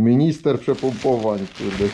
Minister przepompowań, kurde.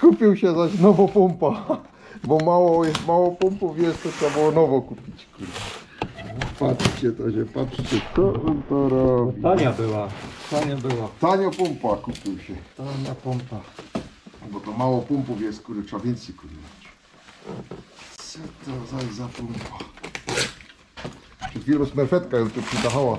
Kupił się zaś nowo pompa. Bo mało jest, mało pompów jest, to trzeba było nowo kupić, kurde. Patrzcie to się, patrzcie, co on to robi. Tania była. Tania była. Tanio pompa kupił się. Tania pompa. Bo to mało pompów jest, kurde, trzeba więcej kupować. Co to zaś za pompa? Przed chwilą smerfetka ją tu przytachała.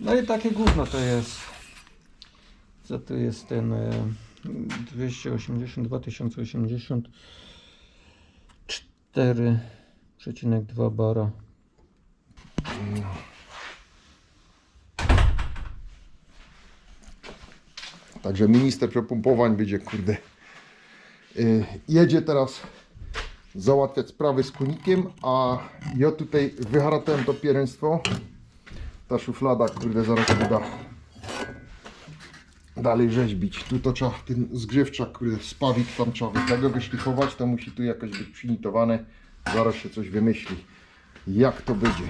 No i takie gówno to jest. Co tu jest ten e, 280, 2080 4,2 bara. Także minister przepompowań będzie, kurde, y, jedzie teraz załatwiać sprawy z konikiem, a ja tutaj wyharatałem to pierństwo. Ta szuflada, kurde, zaraz uda dalej rzeźbić. Tu to trzeba, ten zgrzewczak, kurde, spawić, tam trzeba tego wyszlifować, to musi tu jakoś być przynitowane. Zaraz się coś wymyśli, jak to będzie.